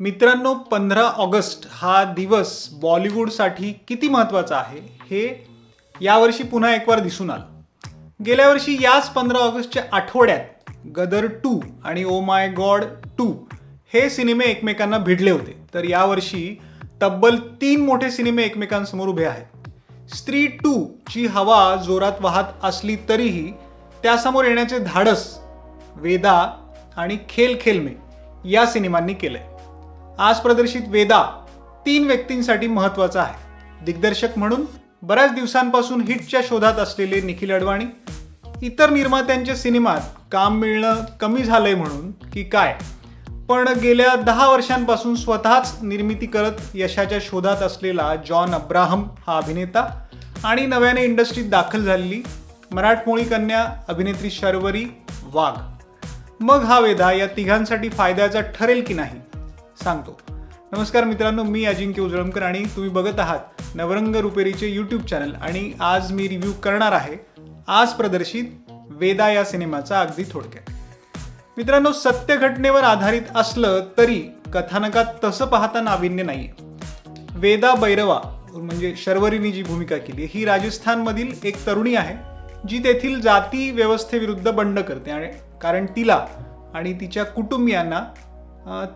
मित्रांनो पंधरा ऑगस्ट हा दिवस बॉलिवूडसाठी किती महत्त्वाचा आहे हे यावर्षी पुन्हा एक वार दिसून आलं. गेल्या वर्षी याच पंधरा ऑगस्टच्या आठवड्यात गदर टू आणि ओ माय गॉड टू हे सिनेमे एकमेकांना भिडले होते. तर यावर्षी तब्बल तीन मोठे सिनेमे एकमेकांसमोर उभे आहेत. स्त्री टू ची हवा जोरात वाहत असली तरीही त्यासमोर येण्याचे धाडस वेदा आणि खेल खेलमे या सिनेमांनी केलंय. आज प्रदर्शित वेदा तीन व्यक्तींसाठी महत्त्वाचा आहे. दिग्दर्शक म्हणून बऱ्याच दिवसांपासून हिटच्या शोधात असलेले निखिल अडवाणी इतर निर्मात्यांच्या सिनेमात काम मिळणं कमी झालंय म्हणून की काय? पण गेल्या दहा वर्षांपासून स्वतःच निर्मिती करत यशाच्या शोधात असलेला जॉन अब्राहम हा अभिनेता आणि नव्याने इंडस्ट्रीत दाखल झालेली मराठमोळी कन्या अभिनेत्री शर्वरी वाघ. मग हा वेधा या तिघांसाठी फायद्याचा ठरेल की नाही? सांगतो. नमस्कार मित्रांनो मी अजिंक्य उजळमकर आणि तुम्ही बघत आहात नवरंग रुपेरीचे यूट्यूब चॅनल आणि आज मी रिव्ह्यू करणार आहे आज प्रदर्शित वेदा या सिनेमाचा अगदी थोडक्यात. मित्रांनो सत्य घटनेवर आधारित असलं तरी कथानकात तसं पाहता नाविन्य नाहीये. वेदा बैरवा म्हणजे शर्वरीने जी भूमिका केली ही राजस्थानमधील एक तरुणी आहे जी तेथील जाती व्यवस्थेविरुद्ध बंड करते आणि कारण तिला आणि तिच्या कुटुंबियांना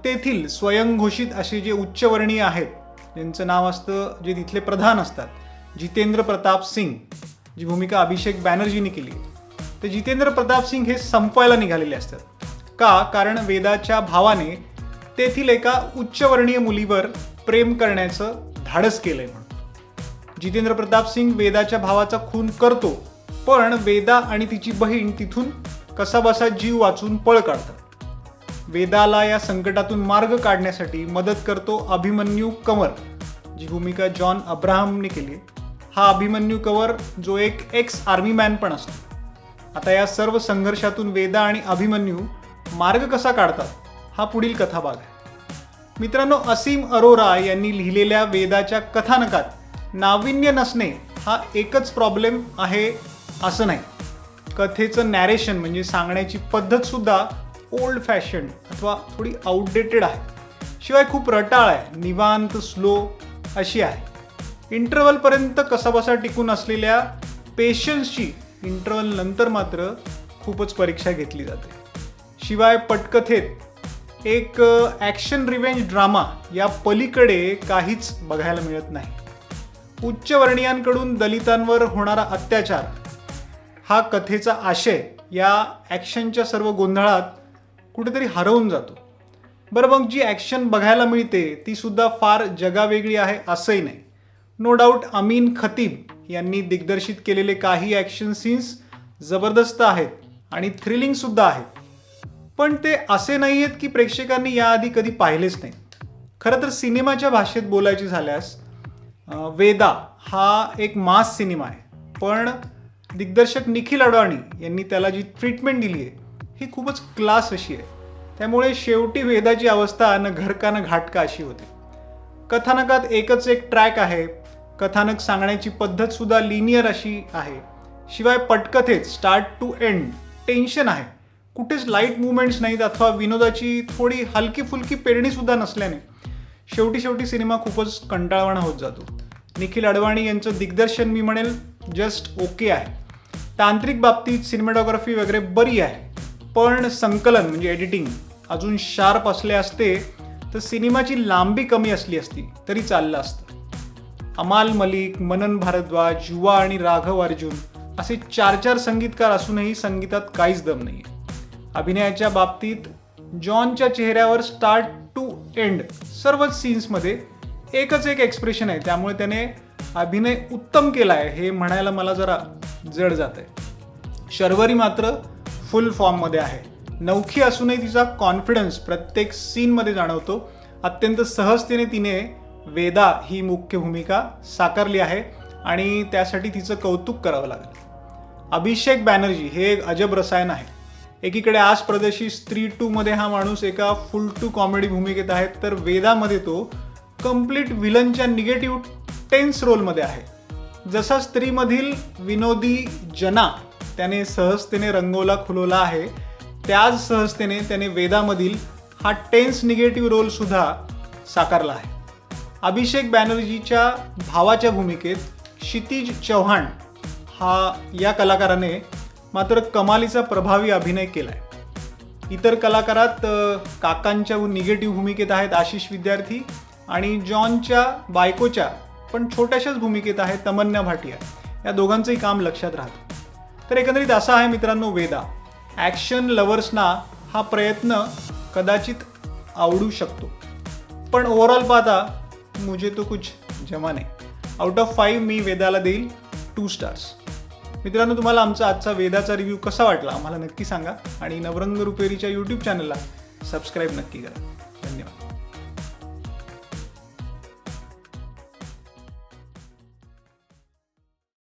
तेथील स्वयंघोषित असे जे उच्चवर्णीय आहेत ज्यांचं नाव असतं जे तिथले प्रधान असतात जितेंद्र प्रताप सिंग जी भूमिका अभिषेक बॅनर्जीने केली. तर जितेंद्र प्रताप सिंग हे संपवायला निघालेले असतात. का? कारण वेदाच्या भावाने तेथील एका उच्चवर्णीय मुलीवर प्रेम करण्याचं धाडस केलंय म्हणून. जितेंद्र प्रताप सिंग वेदाच्या भावाचा खून करतो पण वेदा आणि तिची बहीण तिथून कसाबसा जीव वाचून पळ काढतात. वेदाला या संकटातून मार्ग काढण्यासाठी मदत करतो अभिमन्यू कंवर जी भूमिका जॉन अब्राहमने केली हा अभिमन्यू कंवर जो एक एक्स आर्मी मॅन पण असतो. आता या सर्व संघर्षातून वेदा आणि अभिमन्यू मार्ग कसा काढतात हा पुढील कथाभाग आहे. मित्रांनो असीम अरोरा यांनी लिहिलेल्या वेदाच्या कथानकात नाविन्य नसणे हा एकच प्रॉब्लेम आहे असं नाही. कथेचं नॅरेशन म्हणजे सांगण्याची पद्धतसुद्धा ओल्ड फॅशन अथवा थोडी आउटडेटेड आहे. शिवाय खूप रटाळ आहे निवांत स्लो अशी आहे. इंटरवलपर्यंत कसाबसा टिकून असलेल्या पेशन्सची इंटरवल नंतर मात्र खूपच परीक्षा घेतली जाते. शिवाय पटकथेत एक ॲक्शन रिव्हेंज ड्रामा या पलीकडे काहीच बघायला मिळत नाही. उच्चवर्णीयांकडून दलितांवर होणारा अत्याचार हा कथेचा आशय या ॲक्शनच्या सर्व गोंधळात कुठेतरी हरवून जातो. बरं मग जी ॲक्शन बघायला मिळते ती सुद्धा फार जगावेगळी आहे असंही नाही. नो डाऊट अमीन खतीब यांनी दिग्दर्शित केलेले काही ॲक्शन सीन्स जबरदस्त आहेत आणि थ्रिलिंगसुद्धा आहेत. पण ते असे नाही आहेत की प्रेक्षकांनी याआधी कधी पाहिलेच नाही. खरं तर सिनेमाच्या भाषेत बोलायची झाल्यास वेदा हा एक मास सिनेमा आहे. पण दिग्दर्शक निखिल अडवाणी यांनी त्याला जी ट्रीटमेंट दिली आहे ही खूपच क्लास अशी आहे. त्यामुळे शेवटी वेदाची अवस्था न घरका न घाटका अशी होते. कथानकात एकच एक ट्रॅक आहे. कथानक सांगण्याची पद्धतसुद्धा लिनियर अशी आहे. शिवाय पटकथेत स्टार्ट टू एंड टेन्शन आहे. कुठेच लाइट मुवमेंट्स नाहीत अथवा विनोदाची थोडी हलकी फुलकी पेरणीसुद्धा नसल्याने. शेवटी शेवटी सिनेमा खूपच कंटाळवाणा होत जातो. निखिल अडवाणी यांचं दिग्दर्शन मी म्हणेल जस्ट ओके आहे. तांत्रिक बाबतीत सिनेमॅटोग्राफी वगैरे बरी आहे. पण संकलन म्हणजे एडिटिंग अजून शार्प असले असते तर सिनेमाची लांबी कमी असली असती तरी चाललं असतं. अमाल मलिक मनन भारद्वाज युवा आणि राघव अर्जुन असे चार चार संगीतकार असूनही संगीतात काहीच दम नाही अभिनयाच्या बाबतीत जॉनच्या चेहऱ्यावर स्टार्ट टू एंड सर्वच सीन्समध्ये एकच एक एक्सप्रेशन आहे त्यामुळे त्याने अभिनय उत्तम केला आहे हे म्हणायला मला जरा जड जात आहे शर्वरी मात्र फुल फॉर्ममध्ये आहे. नौखी असूनही तिचा कॉन्फिडन्स प्रत्येक सीनमध्ये जाणवतो. अत्यंत सहजतेने तिने वेदा ही मुख्य भूमिका साकारली आहे आणि त्यासाठी तिचं कौतुक करावं लागेल. अभिषेक बॅनर्जी हे एक अजब रसायन आहे. एकीकडे आज प्रदेशी स्त्री टूमध्ये हा माणूस एका फुल टू कॉमेडी भूमिकेत आहे तर वेदामध्ये तो कंप्लीट विलनच्या निगेटिव्ह टेन्स रोलमध्ये आहे. जसा स्त्रीमधील विनोदी जना त्याने सहजतेने रंगवला खुलवला आहे. त्याच सहजतेने त्याने वेदामधील हा टेन्स निगेटिव्ह रोल सुद्धा साकारला आहे. अभिषेक बॅनर्जीच्या भावाच्या भूमिकेत क्षितिज चव्हाण हा या कलाकाराने मात्र कमालीचा प्रभावी अभिनय केला आहे इतर कलाकारात काकांच्या निगेटिव्ह भूमिकेत आहेत आशिष विद्यार्थी आणि जॉनच्या बायकोच्या पण छोट्याशाच भूमिकेत आहे तमन्ना भाटिया. या दोघांचंही काम लक्षात राहतं. तर एकंदरीत असा आहे मित्रांनो वेदा. ॲक्शन लवर्सना हा प्रयत्न कदाचित आवडू शकतो. पण ओव्हरऑल पाहता मुझे तो कुछ जमा नाही. आउट ऑफ फाईव्ह मी वेदाला देईल टू स्टार्स मित्रांनो तुम्हाला आमचा आजचा वेदाचा रिव्ह्यू कसा वाटला आम्हाला नक्की सांगा. आणि नवरंग रुपेरीच्या यूट्यूब चॅनलला सबस्क्राईब नक्की करा. धन्यवाद.